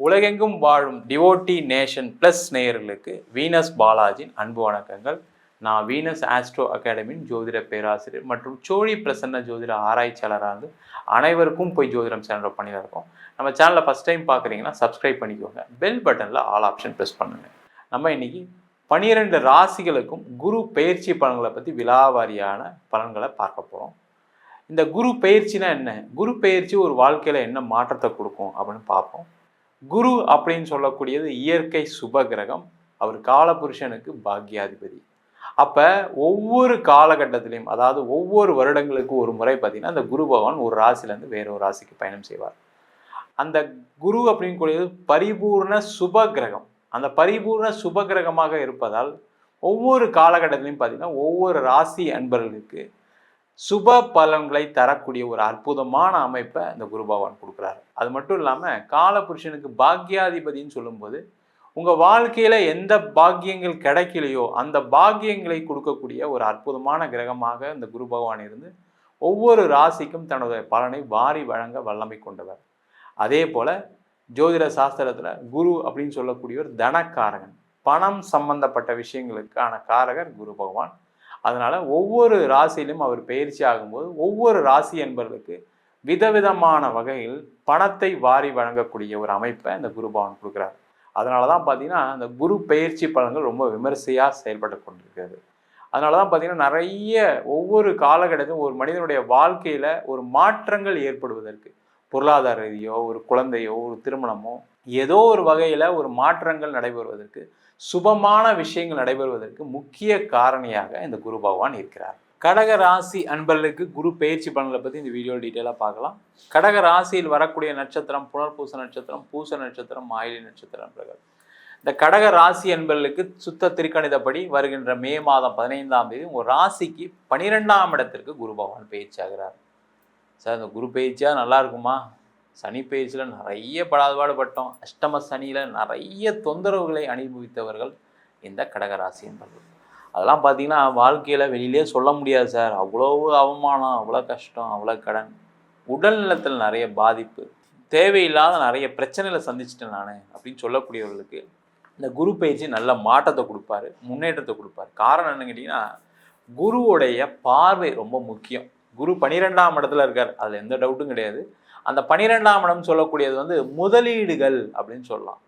உலகெங்கும் வாழும் devotee nation plus நேயர்களுக்கு வீனஸ் பாலாஜின் அன்பு வணக்கங்கள். நான் வீனஸ் ஆஸ்ட்ரோ அகாடமியின் ஜோதிட பேராசிரியர் மற்றும் சோழி பிரசன்ன ஜோதிட ஆராய்ச்சியாளராக இருந்து அனைவருக்கும் போய் ஜோதிடம் சேனலில் பண்ணிதான் இருக்கோம். நம்ம சேனலில் ஃபஸ்ட் டைம் பார்க்குறீங்கன்னா சப்ஸ்கிரைப் பண்ணிக்கோங்க. பெல் பட்டனில் ஆல் ஆப்ஷன் ப்ரெஸ் பண்ணுங்க. நம்ம இன்றைக்கி பனிரெண்டு ராசிகளுக்கும் குரு பயிற்சி பலன்களை பற்றி விலாவாரியான பலன்களை பார்க்க போகிறோம் இந்த குரு பயிற்சினா என்ன? குரு பயிற்சி ஒரு வாழ்க்கையில் என்ன மாற்றத்தை கொடுக்கும் அப்படின்னு பார்ப்போம். குரு அப்படின்னு சொல்லக்கூடியது இயற்கை சுப கிரகம் அவர் காலபுருஷனுக்கு பாக்யாதிபதி. அப்போ ஒவ்வொரு காலகட்டத்திலையும் அதாவது ஒவ்வொரு வருடங்களுக்கு ஒரு முறை பார்த்தீங்கன்னா அந்த குரு பகவான் ஒரு ராசிலேருந்து வேற ஒரு ராசிக்கு பயணம் செய்வார். அந்த குரு அப்படின்னு கூடியது பரிபூர்ண சுப கிரகம் அந்த பரிபூர்ண சுப கிரகமாக இருப்பதால் ஒவ்வொரு காலகட்டத்திலையும் பார்த்தீங்கன்னா ஒவ்வொரு ராசி அன்பர்களுக்கு சுப பலன்களை தரக்கூடிய ஒரு அற்புதமான அமைப்பை இந்த குரு பகவான் கொடுக்குறாரு. அது மட்டும் இல்லாமல் காலபுருஷனுக்கு பாக்யாதிபதின்னு சொல்லும்போது உங்கள் வாழ்க்கையில் எந்த பாக்கியங்கள் கிடைக்கலையோ அந்த பாக்கியங்களை கொடுக்கக்கூடிய ஒரு அற்புதமான கிரகமாக இந்த குரு பகவான் இருந்து ஒவ்வொரு ராசிக்கும் தனது பலனை வாரி வழங்க வல்லமை கொண்டவர். அதே போல் ஜோதிட சாஸ்திரத்தில் குரு அப்படின்னு சொல்லக்கூடியவர் தனக்காரகன். பணம் சம்பந்தப்பட்ட விஷயங்களுக்கான காரகர் குரு பகவான். அதனால் ஒவ்வொரு ராசியிலும் அவர் பயிற்சி ஆகும்போது ஒவ்வொரு ராசி என்பவர்களுக்கு விதவிதமான வகையில் பணத்தை வாரி வழங்கக்கூடிய ஒரு அமைப்பை இந்த குரு பவன் கொடுக்குறாரு. அதனால தான் பார்த்தீங்கன்னா அந்த குரு பயிற்சி பலன்கள் ரொம்ப விமரிசையாக செயல்பட்டு கொண்டிருக்கிறது. அதனால தான் பார்த்தீங்கன்னா நிறைய ஒவ்வொரு காலகட்டத்திலும் ஒரு மனிதனுடைய வாழ்க்கையில் ஒரு மாற்றங்கள் ஏற்படுவதற்கு பொருளாதார ரீதியோ ஒரு குழந்தையோ ஒரு திருமணமோ ஏதோ ஒரு வகையில் ஒரு மாற்றங்கள் நடைபெறுவதற்கு சுபமான விஷயங்கள் நடைபெறுவதற்கு முக்கிய காரணியாக இந்த குரு பகவான் இருக்கிறார். கடக ராசி அன்பர்களுக்கு குரு பயிற்சி பலன்களை பற்றி இந்த வீடியோ டீட்டெயிலாக பார்க்கலாம். கடக ராசியில் வரக்கூடிய நட்சத்திரம் புனர்பூச நட்சத்திரம் பூச நட்சத்திரம் மாயிலி நட்சத்திரம் என்பர்கள். இந்த கடக ராசி அன்பர்களுக்கு சுத்த திருக்கணிதப்படி வருகின்ற மே மாதம் பதினைந்தாம் தேதி ஒரு ராசிக்கு பனிரெண்டாம் இடத்திற்கு குரு பகவான் பயிற்சி ஆகிறார் சார் இந்த குரு பயிற்சியாக நல்லா இருக்குமா? சனி பயிற்சியில் நிறைய படாதுபாடுபட்டோம். அஷ்டம சனியில் நிறைய தொந்தரவுகளை அனுபவித்தவர்கள் இந்த கடகராசி என்பவர்கள். அதெல்லாம் பார்த்தீங்கன்னா வாழ்க்கையில் வெளியிலே சொல்ல முடியாது சார். அவ்வளோ அவமானம் அவ்வளோ கஷ்டம் அவ்வளோ கடன். உடல் நலத்தில் நிறைய பாதிப்பு. தேவையில்லாத நிறைய பிரச்சனைகளை சந்திச்சிட்டேன் நான் அப்படின்னு சொல்லக்கூடியவர்களுக்கு இந்த குரு பயிற்சி நல்ல மாற்றத்தை கொடுப்பாரு முன்னேற்றத்தை கொடுப்பாரு. காரணம் என்னன்னு கேட்டிங்கன்னா குருவுடைய பார்வை ரொம்ப முக்கியம். குரு பனிரெண்டாம் இடத்துல இருக்கார். அதில் எந்த டவுட்டும் கிடையாது. அந்த பனிரெண்டாம் இடம் சொல்லக்கூடியது வந்து முதலீடுகள் அப்படின்னு சொல்லலாம்.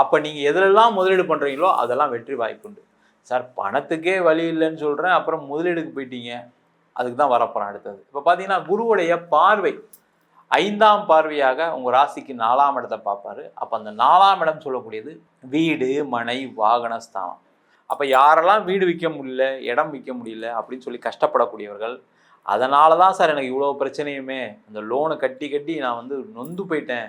அப்போ நீங்கள் எதிலெல்லாம் முதலீடு பண்ணுறீங்களோ அதெல்லாம் வெற்றி வாய்ப்புண்டு சார் பணத்துக்கே வழி இல்லைன்னு சொல்கிறேன் அப்புறம் முதலீடுக்கு போயிட்டீங்க. அதுக்கு தான் வரப்போகிறேன் அடுத்தது. இப்போ பார்த்தீங்கன்னா குருவுடைய பார்வை ஐந்தாம் பார்வையாக உங்கள் ராசிக்கு நாலாம் இடத்தை பார்ப்பாரு. அப்போ அந்த நாலாம் இடம் சொல்லக்கூடியது வீடு மனை வாகன ஸ்தானம். அப்போ யாரெல்லாம் வீடு விற்க முடியல இடம் விற்க முடியல அப்படின்னு சொல்லி கஷ்டப்படக்கூடியவர்கள் அதனால தான் சார் எனக்கு இவ்வளோ பிரச்சனையுமே. அந்த லோனை கட்டி கட்டி நான் வந்து நொந்து போயிட்டேன்.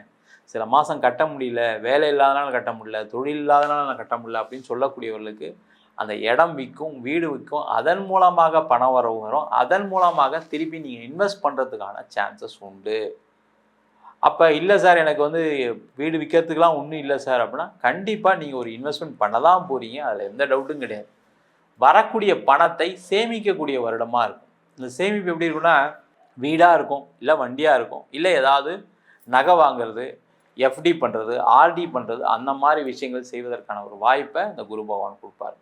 சில மாதம் கட்ட முடியல வேலை இல்லாதனால கட்ட முடியல தொழில் இல்லாதனால நான் கட்ட முடியல அப்படின்னு சொல்லக்கூடியவர்களுக்கு அந்த இடம் விற்கும் வீடு விற்கும் அதன் மூலமாக பணம் வரவு வரும். அதன் மூலமாக திருப்பி நீங்கள் இன்வெஸ்ட் பண்ணுறதுக்கான சான்சஸ் உண்டு. அப்போ இல்லை சார் எனக்கு வந்து வீடு விற்கிறதுக்கெலாம் ஒன்றும் இல்லை சார் அப்படின்னா கண்டிப்பாக நீங்கள் ஒரு இன்வெஸ்ட்மெண்ட் பண்ண தான் போகிறீங்க அதில் எந்த டவுட்டும் கிடையாது. வரக்கூடிய பணத்தை சேமிக்கக்கூடிய வருடமாக இருக்கும். இந்த சேமிப்பு எப்படி இருக்குன்னா வீடாக இருக்கும் இல்லை வண்டியாக இருக்கும் இல்லை ஏதாவது நகை வாங்குறது எஃப்டி பண்ணுறது ஆர்டி பண்ணுறது அந்த மாதிரி விஷயங்கள் செய்வதற்கான ஒரு வாய்ப்பை இந்த குரு பகவான் கொடுப்பார்.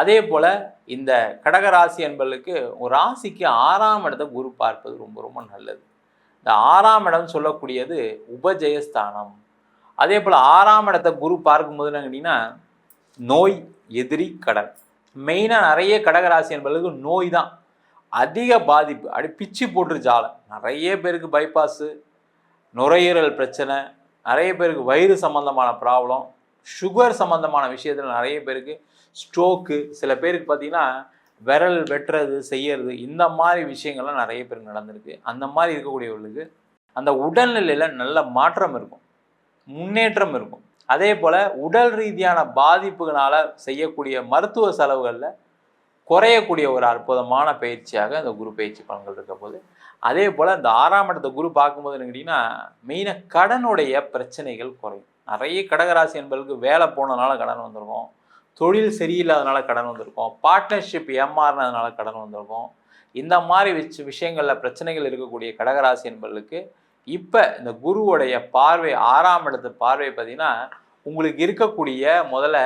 அதே போல் இந்த கடகராசி என்பர்களுக்கு ஒரு ராசிக்கு ஆறாம் இடத்தை குரு பார்ப்பது ரொம்ப ரொம்ப நல்லது. இந்த ஆறாம் இடம் சொல்லக்கூடியது உபஜயஸ்தானம். அதே போல் ஆறாம் இடத்தை குரு பார்க்கும்போது என்ன கேட்டிங்கன்னா நோய் எதிரி கடன் மெயினாக நிறைய கடகராசி என்பர்களுக்கு நோய் தான். அதிக பாதிப்பு. அப்படி பிச்சு போட்டுரு ஜாலை. நிறைய பேருக்கு பைபாஸு நுரையீரல் பிரச்சனை நிறைய பேருக்கு வயிறு சம்மந்தமான ப்ராப்ளம் சுகர் சம்மந்தமான விஷயத்தில் நிறைய பேருக்கு ஸ்ட்ரோக்கு சில பேருக்கு பார்த்தீங்கன்னா விரல் வெட்டுறது செய்யறது இந்த மாதிரி விஷயங்கள்லாம் நிறைய பேருக்கு நடந்திருக்கு. அந்த மாதிரி இருக்கக்கூடியவர்களுக்கு அந்த உடல்நிலையில் நல்ல மாற்றம் இருக்கும். முன்னேற்றம் இருக்கும். அதே போல் உடல் ரீதியான பாதிப்புகளால் செய்யக்கூடிய மருத்துவ செலவுகளில் குறையக்கூடிய ஒரு அற்புதமான பயிற்சியாக அந்த குரு பயிற்சி பலன்கள் இருக்க போது அதே போல் அந்த ஆறாம் இடத்த குரு பார்க்கும்போது கேட்டிங்கன்னா மெயினாக கடனுடைய பிரச்சனைகள் குறையும். நிறைய கடகராசி என்பதற்கு வேலை போனதுனால கடன் வந்திருக்கும். தொழில் சரியில்லாதனால கடன் வந்திருக்கும். பார்ட்னர்ஷிப் ஏமாறினதுனால கடன் வந்திருக்கும். இந்த மாதிரி விஷ விஷயங்களில் பிரச்சனைகள் இருக்கக்கூடிய கடகராசி என்பவர்களுக்கு இப்போ இந்த குருவுடைய பார்வை ஆறாம் இடத்து பார்வை பார்த்தீங்கன்னா உங்களுக்கு இருக்கக்கூடிய முதல்ல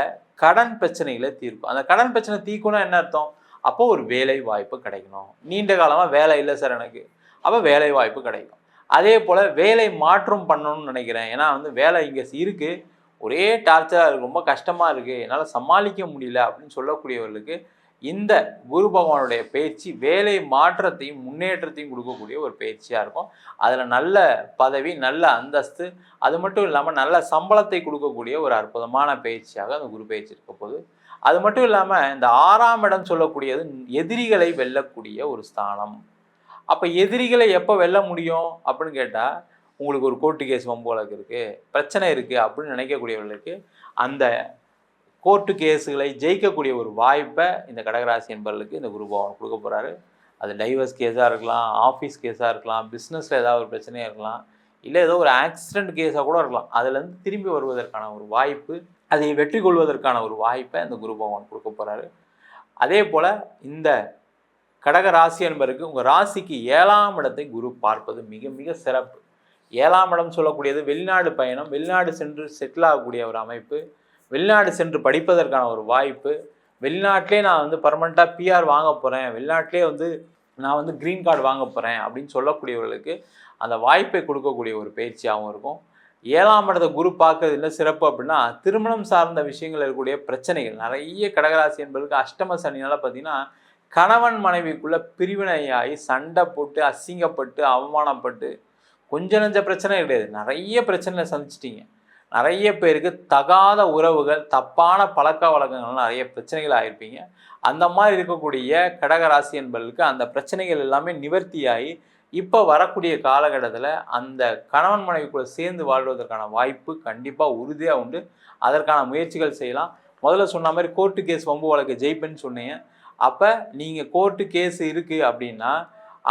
கடன் பிரச்சனைகளை தீர்க்கும். அந்த கடன் பிரச்சனை தீர்க்கணும்னா என்ன அர்த்தம்? அப்போ ஒரு வேலை வாய்ப்பு கிடைக்கணும். நீண்ட காலமாக வேலை இல்லை சார் எனக்கு. அப்போ வேலை வாய்ப்பு கிடைக்கும். அதே போல் வேலை மாற்றம் பண்ணணும்னு நினைக்கிறேன். ஏன்னா வந்து வேலை இங்கே இருக்குது ஒரே டார்ச்சராக இருக்குது ரொம்ப கஷ்டமாக இருக்குது என்னால் சமாளிக்க முடியல அப்படின்னு சொல்லக்கூடியவர்களுக்கு இந்த குரு பகவானுடைய பயிற்சி வேலை மாற்றத்தையும் முன்னேற்றத்தையும் கொடுக்கக்கூடிய ஒரு பயிற்சியாக இருக்கும். அதில் நல்ல பதவி நல்ல அந்தஸ்து அது மட்டும் இல்லாமல் நல்ல சம்பளத்தை கொடுக்கக்கூடிய ஒரு அற்புதமான பயிற்சியாக அந்த குரு பயிற்சி இருக்க போது அது மட்டும் இல்லாமல் இந்த ஆறாம் இடம் சொல்லக்கூடியது எதிரிகளை வெல்லக்கூடிய ஒரு ஸ்தானம். அப்போ எதிரிகளை எப்போ வெல்ல முடியும் அப்படின்னு கேட்டால் உங்களுக்கு ஒரு கோர்ட்டு கேஸ் வம்போலக்கு இருக்குது பிரச்சனை இருக்குது அப்படின்னு நினைக்கக்கூடியவர்களுக்கு அந்த கோர்ட்டு கேஸுகளை ஜெயிக்கக்கூடிய ஒரு வாய்ப்பை இந்த கடகராசி என்பர்களுக்கு இந்த குரு பகவான் கொடுக்க போகிறாரு அது டைவர்ஸ் கேஸாக இருக்கலாம் ஆஃபீஸ் கேஸாக இருக்கலாம் பிஸ்னஸில் ஏதாவது ஒரு பிரச்சனையாக இருக்கலாம் இல்லை ஏதோ ஒரு ஆக்சிடென்ட் கேஸாக கூட இருக்கலாம். அதுலேருந்து திரும்பி வருவதற்கான ஒரு வாய்ப்பு அதை வெற்றி கொள்வதற்கான ஒரு வாய்ப்பை இந்த குரு பகவான் கொடுக்க போகிறாரு அதே போல் இந்த கடக ராசி என்பருக்கு உங்கள் ராசிக்கு ஏழாம் இடத்தை குரு பார்ப்பது மிக மிக சிறப்பு. ஏழாம் இடம் சொல்லக்கூடியது வெளிநாடு பயணம் வெளிநாடு சென்று செட்டில் ஆகக்கூடிய ஒரு அமைப்பு வெளிநாடு சென்று படிப்பதற்கான ஒரு வாய்ப்பு. வெளிநாட்டிலே நான் வந்து பர்மனெண்ட்டாக பிஆர் வாங்க போகிறேன் வெளிநாட்டிலே வந்து நான் வந்து க்ரீன் கார்டு வாங்க போகிறேன் அப்படின்னு சொல்லக்கூடியவர்களுக்கு அந்த வாய்ப்பை கொடுக்கக்கூடிய ஒரு பயிற்சியாகவும் இருக்கும். ஏழாம் இடத்தை குரு பார்க்கறது இல்லை சிறப்பு அப்படின்னா திருமணம் சார்ந்த விஷயங்கள் இருக்கக்கூடிய பிரச்சனைகள். நிறைய கடகராசி என்பதற்கு அஷ்டம சனினால் பார்த்தீங்கன்னா கணவன் மனைவிக்குள்ள பிரிவினையாகி சண்டை போட்டு அசிங்கப்பட்டு அவமானப்பட்டு கொஞ்ச நஞ்ச பிரச்சனை கிடையாது. நிறைய பிரச்சனைகளை சந்திச்சிட்டிங்க. நிறைய பேருக்கு தகாத உறவுகள் தப்பான பழக்க வழக்கங்கள் நிறைய பிரச்சனைகள் ஆகிருப்பீங்க அந்த மாதிரி இருக்கக்கூடிய கடகராசி என்பதற்கு அந்த பிரச்சனைகள் எல்லாமே நிவர்த்தியாகி இப்போ வரக்கூடிய காலகட்டத்தில் அந்த கணவன் மனைவிக்குள்ளே சேர்ந்து வாழ்வதற்கான வாய்ப்பு கண்டிப்பாக உறுதியாக உண்டு. அதற்கான முயற்சிகள் செய்யலாம். முதல்ல சொன்ன மாதிரி கோர்ட்டு கேஸ் வம்பு வழக்கு ஜெயிப்பேன்னு சொன்னீங்க. அப்போ நீங்கள் கோர்ட்டு கேஸ் இருக்குது அப்படின்னா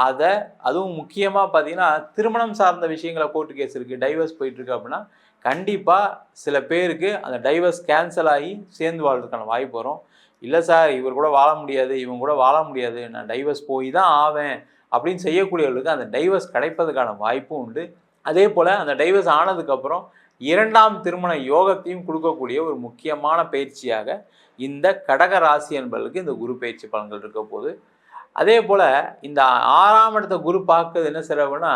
அதை அதுவும் முக்கியமாக பார்த்தீங்கன்னா திருமணம் சார்ந்த விஷயங்களை கோர்ட்டு கேஸ் இருக்குது டைவர்ஸ் போயிட்டுருக்கு அப்படின்னா கண்டிப்பாக சில பேருக்கு அந்த டைவர்ஸ் கேன்சல் ஆகி சேர்ந்து வாழ்றதுக்கான வாய்ப்பு வரும். இல்லை சார் இவர் கூட வாழ முடியாது இவங்க கூட வாழ முடியாது நான் டைவர்ஸ் போய் தான் ஆவேன் அப்படின்னு செய்யக்கூடியவர்களுக்கு அந்த டைவர்ஸ் கிடைப்பதற்கான வாய்ப்பும் உண்டு. அதே போல் அந்த டைவர்ஸ் ஆனதுக்கப்புறம் இரண்டாம் திருமண யோகத்தையும் கொடுக்கக்கூடிய ஒரு முக்கியமான பயிற்சியாக இந்த கடக ராசி என்பதற்கு இந்த குரு பயிற்சி பலன்கள் இருக்க போகுது. அதே போல் இந்த ஆறாம் இடத்த குரு பார்க்கறது என்ன சிறப்புனா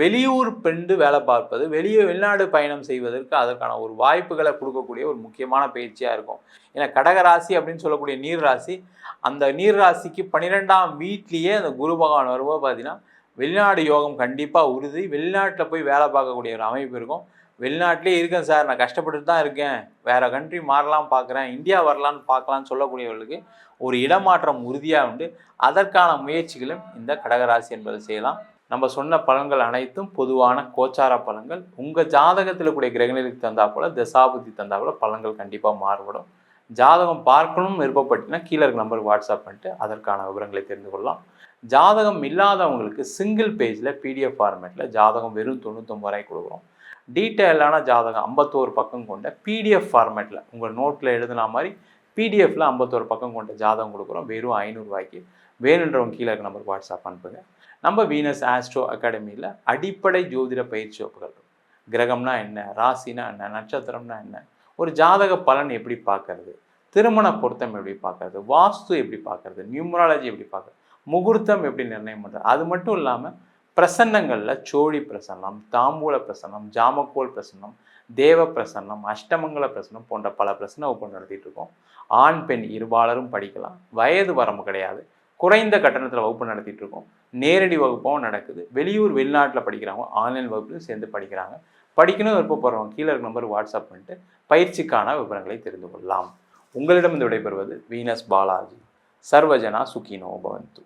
வெளியூர் பெண்டு வேலை பார்ப்பது வெளியே வெளிநாடு பயணம் செய்வதற்கு அதற்கான ஒரு வாய்ப்புகளை கொடுக்கக்கூடிய ஒரு முக்கியமான பயிற்சியாக இருக்கும். ஏன்னா கடகராசி அப்படின்னு சொல்லக்கூடிய நீர் ராசி அந்த நீர் ராசிக்கு பன்னிரெண்டாம் வீட்லேயே அந்த குரு பகவான் வரும்போது பார்த்தீங்கன்னா வெளிநாடு யோகம் கண்டிப்பாக உறுதி. வெளிநாட்டில் போய் வேலை பார்க்கக்கூடிய ஒரு அமைப்பு இருக்கும். வெளிநாட்டிலே இருக்கேன் சார். நான் கஷ்டப்பட்டு தான் இருக்கேன். வேறு கண்ட்ரி மாறலாம் பார்க்குறேன். இந்தியா வரலான்னு பார்க்கலான்னு சொல்லக்கூடியவர்களுக்கு ஒரு இடமாற்றம் உறுதியாக உண்டு. அதற்கான முயற்சிகளும் இந்த கடகராசி என்பதை செய்யலாம். நம்ம சொன்ன பலன்கள் அனைத்தும் பொதுவான கோச்சார பலன்கள் உங்கள் ஜாதகத்தில் கூடிய கிரகநிலைக்கு தந்தா போல தசாபுத்தி தந்தா போல பலன்கள் கண்டிப்பாக மாறுபடும். ஜாதகம் பார்க்கணும்னு விருப்பப்பட்டீங்கன்னா கீழே இருக்க நம்பருக்கு வாட்ஸ்அப் பண்ணிட்டு அதற்கான விவரங்களை தெரிந்து கொள்ளலாம். ஜாதகம் இல்லாதவங்களுக்கு சிங்கிள் பேஜில் பிடிஎஃப் ஃபார்மேட்டில் ஜாதகம் வெறும் தொண்ணூத்தொம்பது ரூபாய் கொடுக்குறோம். டீட்டெயிலான ஜாதகம் ஐம்பத்தோரு பக்கம் கொண்ட பிடிஎஃப் ஃபார்மேட்டில் உங்கள் நோட்டில் எழுதுன மாதிரி பிடிஎஃப்ல ஐம்பத்தோரு பக்கம் கொண்ட ஜாதகம் கொடுக்குறோம். வெறும் ஐநூறுரூவாய்க்கு வேணுன்றவங்க கீழே இருக்க நம்பருக்கு வாட்ஸ்அப் அனுப்புங்க. நம்ம வீனஸ் ஆஸ்ட்ரோ அகாடமியில் அடிப்படை ஜோதிட பயிற்சி வகுப்புகள் கிரகம்னா என்ன? ராசினா என்ன? நட்சத்திரம்னா என்ன? ஒரு ஜாதக பலன் எப்படி பார்க்கறது? திருமண பொருத்தம் எப்படி பார்க்கறது? வாஸ்து எப்படி பார்க்கறது? நியூமராலஜி எப்படி பார்க்கறது? முகூர்த்தம் எப்படி நிர்ணயம் பண்ணுறது அது மட்டும் இல்லாமல் பிரசன்னங்களில் சோழி பிரசன்னம் தாம்பூல பிரசன்னம் ஜாமக்கோல் பிரசன்னம் தேவ பிரசன்னம் அஷ்டமங்கல பிரசன்னம் போன்ற பல பிரசன வகுப்பு நடத்திட்டு இருக்கோம். ஆண் பெண் இருபாலரும் படிக்கலாம். வயது வரம்பு கிடையாது. குறைந்த கட்டணத்தில் வகுப்பு நடத்திட்டு இருக்கோம். நேரடி வகுப்பும் நடக்குது. வெளியூர் வெளிநாட்டில் படிக்கிறாங்க ஆன்லைன் வகுப்புலையும் சேர்ந்து படிக்கிறாங்க. படிக்கணும் விருப்பப்படுறவங்க கீழே இருக்க நம்பர் வாட்ஸ்அப் பண்ணிட்டு பயிற்சிக்கான விவரங்களை தெரிந்து கொள்ளலாம். உங்களிடம் இந்த விடைபெறுவது வீனஸ் பாலாஜி. சர்வஜனா சுக்கினோ பவந்து.